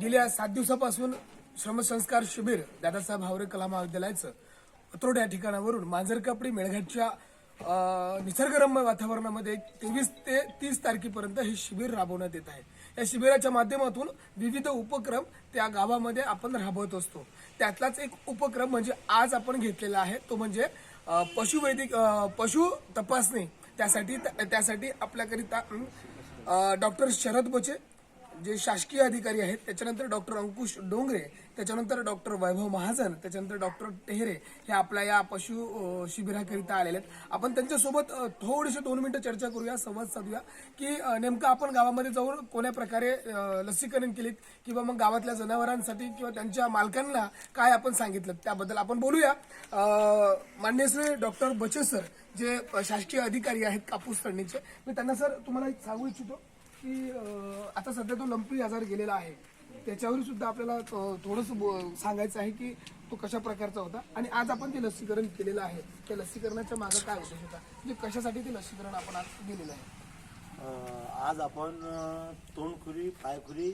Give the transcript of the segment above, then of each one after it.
गेल्या सात दिवसापासून श्रमसंस्कार शिबिर दादासाहेब हावरे कला महाविद्यालयाचं अत्रोड या ठिकाणावरून मांजरकापडी मेळघाटच्या निसर्गरम्य वातावरणामध्ये तेवीस ते तीस तारखेपर्यंत हे शिबिर राबवण्यात येत आहे. या शिबिराच्या माध्यमातून विविध उपक्रम त्या गावामध्ये आपण राबवत असतो. त्यातलाच एक उपक्रम म्हणजे आज आपण घेतलेला आहे तो म्हणजे पशुवैदिक पशु तपासणी. त्यासाठी त्यासाठी आपल्याकरिता डॉक्टर शरद बचे जे शासकीय अधिकारी आहेत त्याच्यानंतर डॉक्टर अंकुश डोंगरे त्याच्यानंतर डॉक्टर वैभव महाजन त्याच्यानंतर डॉक्टर टेहरे हे आपल्या या पशु शिबिराकरिता आलेले आहेत. आपण त्यांच्यासोबत थोडीशी दोन मिनिटं चर्चा करूया संवाद साधूया की नेमकं आपण गावामध्ये जाऊन कोण्या प्रकारे लसीकरण केलीत किंवा मग गावातल्या जनावरांसाठी किंवा त्यांच्या मालकांना काय आपण सांगितलं त्याबद्दल आपण बोलूया. मान्य श्री डॉक्टर बचे सर जे शासकीय अधिकारी आहेत कापूस तळणीचे मी त्यांना सर तुम्हाला एक सांगू इच्छितो. की आता सध्या तो लंपी आजार गेलेला आहे. त्याच्यावर सुद्धा आपल्याला थोडस सांगायचं आहे की तो कशा प्रकारचा होता आणि आज आपण ते लसीकरण केलेलं आहे. त्या लसीकरणाच्या मागे काय उद्देश होता? म्हणजे कशासाठी ते लसीकरण आपण आज दिलेलं आहे? आज आपण तोंडखुरी पायखुरी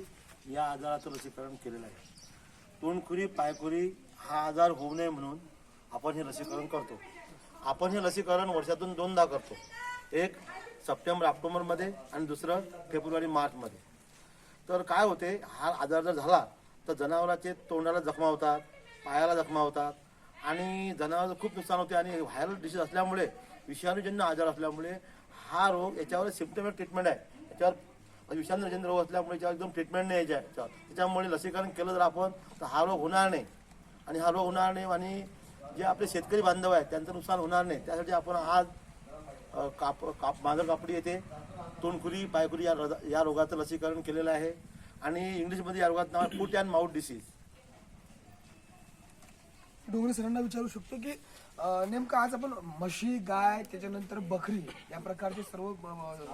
या आजाराचं लसीकरण केलेलं आहे. तोंडखुरी पायखुरी हा आजार होऊ नये म्हणून आपण हे लसीकरण करतो. आपण हे लसीकरण वर्षातून दोनदा करतो. एक सप्टेंबर ऑक्टोबरमध्ये आणि दुसरं फेब्रुवारी मार्चमध्ये. तर काय होते हा आजार जर झाला तर जनावराचे तोंडाला जखमा होतात पायाला जखमा होतात आणि जनावरांचं खूप नुकसान होते आणि व्हायरल डिसीज असल्यामुळे विषाणूजन्य आजार असल्यामुळे हा रोग याच्यावर सिम्पटमॅटिक ट्रीटमेंट आहे. याच्यावर विषाणूजन्य रोग असल्यामुळे याच्यावर एकदम ट्रीटमेंट नाही याच्या याच्यावर. त्याच्यामुळे लसीकरण केलं जर आपण तर हा रोग होणार नाही. आणि हा रोग होणार नाही आणि जे आपले शेतकरी बांधव आहेत त्यांचं नुकसान होणार नाही. त्यासाठी आपण आज काप काप मांजर कापडी येते. तोंडखुरी पायखुरी या या रोगाचं लसीकरण केलेलं आहे. आणि इंग्लिशमध्ये या रोगाचं नाव foot and mouth disease Dongre सरांना विचारू शकतो की नेमकं आज आपण म्हशी गाय त्याच्यानंतर बकरी या प्रकारचे सर्व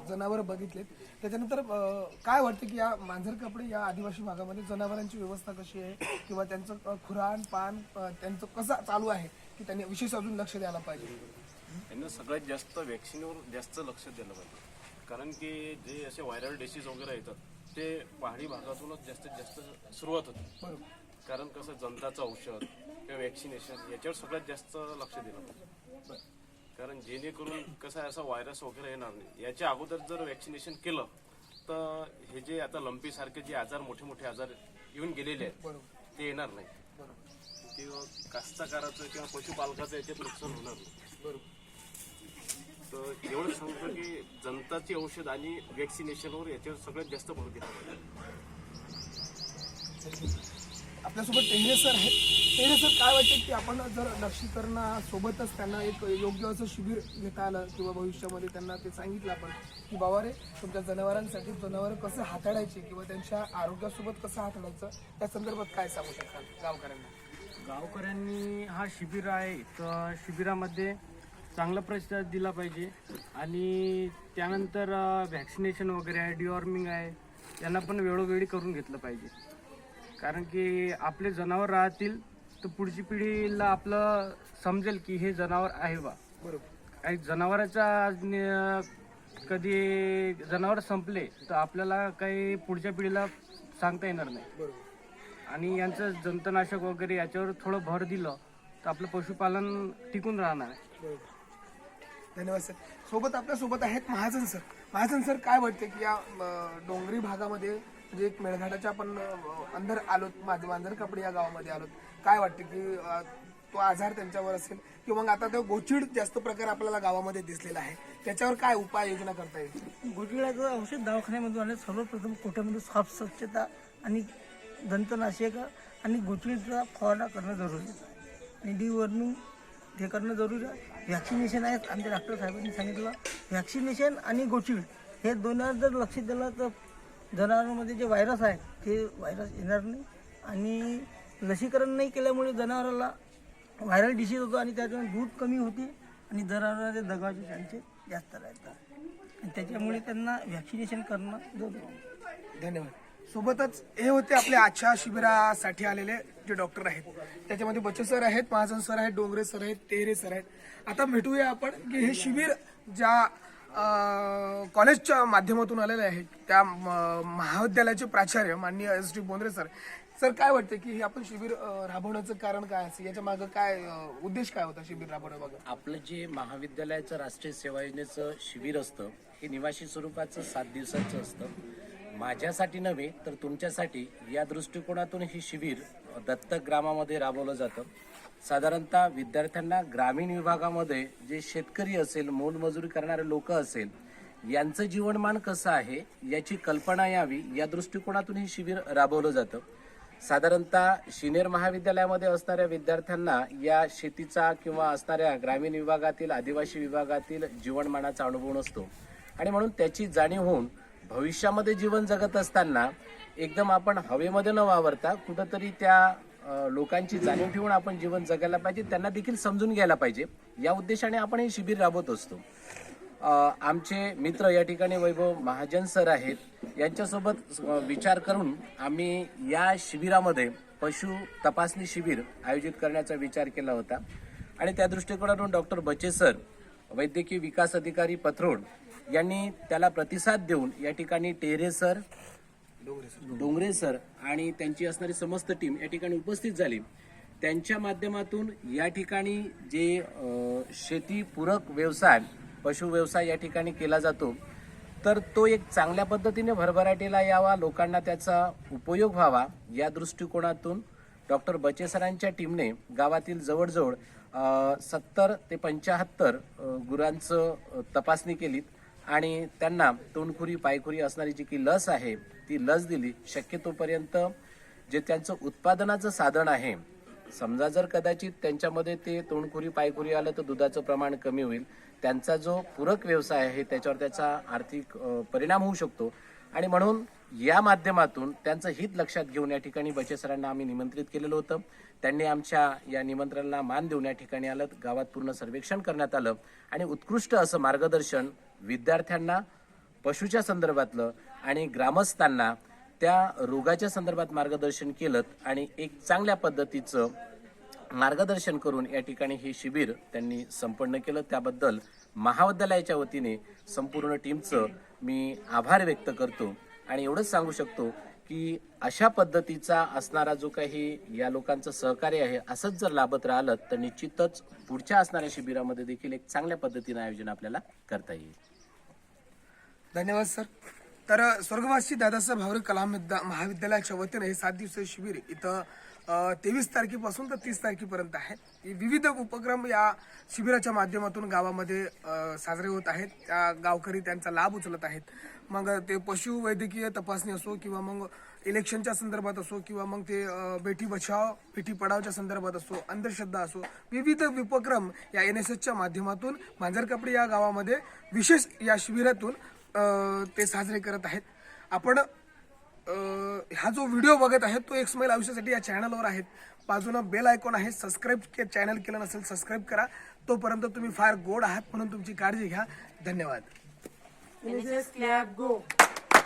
जनावर बघितलेत. त्याच्यानंतर काय वाटतं की या मांजर कपडे या आदिवासी भागामध्ये जनावरांची व्यवस्था कशी आहे? किंवा त्यांचं खुराण पान त्यांचं कसं चालू आहे? की त्यांनी विशेष अजून लक्ष द्यायला पाहिजे. यांना सगळ्यात जास्त वॅक्सिनवर जास्त लक्ष दिलं पाहिजे. कारण की जे असे व्हायरल डिसीज वगैरे येतात ते पहाडी भागातूनच जास्तीत जास्त सुरुवात होते. बरोबर. कारण कसं जंताचं औषध किंवा वॅक्सिनेशन याच्यावर सगळ्यात जास्त लक्ष दिलं पाहिजे. कारण जेणेकरून कसं आहे असं व्हायरस वगैरे येणार नाही. याच्या अगोदर जर वॅक्सिनेशन केलं तर हे जे आता लंपी सारखे जे आजार मोठे मोठे आजार येऊन गेलेले आहेत बरोबर. ते येणार नाही. बरोबर. किंवा कास्तकाराचं किंवा पशुपालकाचं याच्यात नुकसान होणार नाही. बरोबर. तर एवढं सांगतो की जनताची औषध आणि वॅक्सिनेशनवर याच्यावर सगळ्यात जास्त भर दिला आपल्यासोबत टेंगरे सर आहेत. टेंगरे सर काय वाटतं की आपण जर लसीकरणासोबतच त्यांना एक योग्य असं शिबिर घेता आलं किंवा भविष्यामध्ये त्यांना ते सांगितलं आपण की बाबा रे तुमच्या जनावरांसाठी जनावर कसं हाताळायचे किंवा त्यांच्या आरोग्यासोबत कसं हाताळायचं त्या संदर्भात काय सांगू शकाल गावकऱ्यांना? गावकऱ्यांनी हा शिबिर आहे. तर शिबिरामध्ये चांगला प्रतिसाद दिला पाहिजे. आणि त्यानंतर व्हॅक्सिनेशन वगैरे आहे डिवॉर्मिंग आहे यांना पण वेळोवेळी करून घेतलं पाहिजे. कारण की आपले जनावर राहतील तर पुढची पिढीला आपलं समजेल की हे जनावर आहे बा. बरोबर. काही जनावराचा कधी जनावर संपले तर आपल्याला काही पुढच्या पिढीला सांगता येणार नाही. बरोबर. आणि यांचं जंतनाशक वगैरे याच्यावर थोडं भर दिलं तर आपलं पशुपालन टिकून राहणार आहे. बरोबर धन्यवाद सर. सोबत आपल्यासोबत आहेत महाजन सर. महाजन सर काय वाटते की या अं, डोंगरी भागामध्ये म्हणजे एक मेळघाटाच्या आपण अं, अंदर आलोत माझ मांजर कपडे या गावामध्ये आलोत. काय वाटते की अं, तो आजार त्यांच्यावर असेल किंवा मग आता तो गोचिड जास्त प्रकार आपल्याला गावामध्ये दिसलेला आहे. त्याच्यावर काय उपाययोजना करता येईल? गोटीळाचं औषध दवाखान्यामधून आले. सर्वप्रथम कोट्यामध्ये साफ स्वच्छता आणि दंतनाशक आणि गोचिडचा फवारा करणं जरुरी आहे. आणि डिवॉर्मिंग हे करणं जरुरी आहे. व्हॅक्सिनेशन आहेत आमच्या डॉक्टर साहेबांनी सांगितलं. व्हॅक्सिनेशन आणि गोचिड हे दोन्हीवर जर लक्ष दिलं तर जनावरांमध्ये जे व्हायरस आहे ते व्हायरस येणार नाही. आणि लसीकरण नाही केल्यामुळे जनावराला व्हायरल डिसीज होतो आणि त्याच्यामुळे दूध कमी होते आणि जनावरांचे दगाचे चान्सेस जास्त राहतात. आणि त्याच्यामुळे त्यांना व्हॅक्सिनेशन करणं जरुरी धन्यवाद. सोबतच हे होते आपले आजच्या शिबिरासाठी आलेले जे डॉक्टर आहेत. त्याच्यामध्ये बचत सर आहेत महाजन सर आहेत डोंगरे सर आहेत तेहरे सर आहेत. आता भेटूया आपण की हे शिबिर ज्या कॉलेजच्या माध्यमातून आलेले आहे त्या म- महाविद्यालयाचे प्राचार्य माननीय S T Bondre sir. Sir काय वाटतं की हे आपण शिबिर राबवण्याचं कारण काय असेल? याच्या मागं काय उद्देश काय होता शिबिर राबवण्यामागं आपलं जे महाविद्यालयाचं राष्ट्रीय सेवा योजनेचं शिबिर असतं हे निवासी स्वरूपाचं सात दिवसाचं असतं. माझ्यासाठी नव्हे तर तुमच्यासाठी या दृष्टिकोनातून हे शिबिर दत्तक ग्रामामध्ये राबवलं जातं. साधारणतः विद्यार्थ्यांना ग्रामीण विभागामध्ये जे शेतकरी असेल मोलमजुरी करणारे लोक असेल यांचं जीवनमान कसं आहे याची कल्पना यावी या दृष्टिकोनातून हे शिबिर राबवलं जातं. साधारणतः शिनेर महाविद्यालयामध्ये असणाऱ्या विद्यार्थ्यांना या शेतीचा किंवा असणाऱ्या ग्रामीण विभागातील आदिवासी विभागातील जीवनमानाचा अनुभव नसतो. आणि म्हणून त्याची जाणीव होऊन भविष्यामध्ये जीवन जगत असताना एकदम आपण हवेमध्ये न वावरता कुठंतरी त्या लोकांची जाणीव ठेवून आपण जीवन जगायला पाहिजे. त्यांना देखील समजून घ्यायला पाहिजे. या उद्देशाने आपण हे शिबिर राबवत असतो. आमचे मित्र या ठिकाणी वैभव महाजन सर आहेत. यांच्यासोबत विचार करून आम्ही या शिबिरामध्ये पशु तपासणी शिबिर आयोजित करण्याचा विचार केला होता. आणि त्या दृष्टिकोनातून डॉक्टर बचे सर वैद्यकीय विकास अधिकारी पथरोड यांनी त्याला प्रतिसाद देऊन या ठिकाणी टेरे सर डोंगरे सर आणि त्यांची असणारी समस्त टीम या ठिकाणी उपस्थित झाली. त्यांच्या माध्यमातून या ठिकाणी जे शेतीपूरक व्यवसाय पशु व्यवसाय या ठिकाणी केला जातो तर तो एक चांगल्या पद्धतीने भरभराटीला यावा लोकांना त्याचा उपयोग व्हावा या दृष्टिकोनातून डॉक्टर बचे सरांच्या टीमने गावातील जवळजवळ सत्तर ते पंच्याहत्तर गुरांचं तपासणी केलीत. आणि त्यांना तोंडखुरी पायखुरी असणारी जी की लस आहे ती लस दिली शक्यतोपर्यंत जे त्यांचं उत्पादनाचं साधन आहे समजा जर कदाचित त्यांच्यामध्ये ते तोंडखुरी पायखुरी आलं तर दुधाचं प्रमाण कमी होईल. त्यांचा जो पूरक व्यवसाय आहे त्याच्यावर त्याचा आर्थिक परिणाम होऊ शकतो. आणि म्हणून या माध्यमातून त्यांचं हित लक्षात घेऊन या ठिकाणी बचे सरांना आम्ही निमंत्रित केलेलं होतं. त्यांनी आमच्या या निमंत्रणाला मान देऊन या ठिकाणी आलं. गावात पूर्ण सर्वेक्षण करण्यात आलं. आणि उत्कृष्ट असं मार्गदर्शन विद्यार्थ्यांना पशुच्या संदर्भातलं आणि ग्रामस्थांना त्या रोगाच्या संदर्भात मार्गदर्शन केलं आणि एक चांगल्या पद्धतीचं मार्गदर्शन करून या ठिकाणी हे शिबिर त्यांनी संपन्न केलं. त्याबद्दल महाविद्यालयाच्या वतीने संपूर्ण टीमचं मी आभार व्यक्त करतो. आणि एवढंच सांगू शकतो की अशा पद्धतीचा असणारा जो काही या लोकांचं सहकार्य आहे असंच जर लाभत राहिलं तर निश्चितच पुढच्या असणाऱ्या शिबिरामध्ये देखील एक चांगल्या पद्धतीनं आयोजन आपल्याला करता येईल. धन्यवाद सर. तर स्वर्गवासी दादासाहेब भावरे कला महाविद्यालयाच्या वतीने हे सात दिवसीय शिबिर इथं तेवीस तारखेपासून तर तीस तारखेपर्यंत आहे. विविध उपक्रम या शिबिराच्या माध्यमातून गावामध्ये साजरे होत आहेत. त्या गावकरी त्यांचा लाभ उचलत आहेत. मग ते पशुवैद्यकीय तपासणी असो किंवा मग इलेक्शनच्या संदर्भात असो किंवा मग ते बेटी बचाव बेटी पडावच्या संदर्भात असो अंधश्रद्धा असो विविध उपक्रम या एन एस एसच्या माध्यमातून मांजरकापडी या गावामध्ये विशेष या शिबिरातून ते साजरे करत आहेत. आपण हा जो व्हिडिओ बघत आहे तो एक स्माईल आयुष्यासाठी या चॅनलवर आहेत. बाजूनं बेल आयकॉन आहे. सबस्क्राईब के चॅनल केलं नसेल सबस्क्राईब करा. तोपर्यंत तुम्ही फार गोड आहात म्हणून तुमची काळजी घ्या. धन्यवाद. गो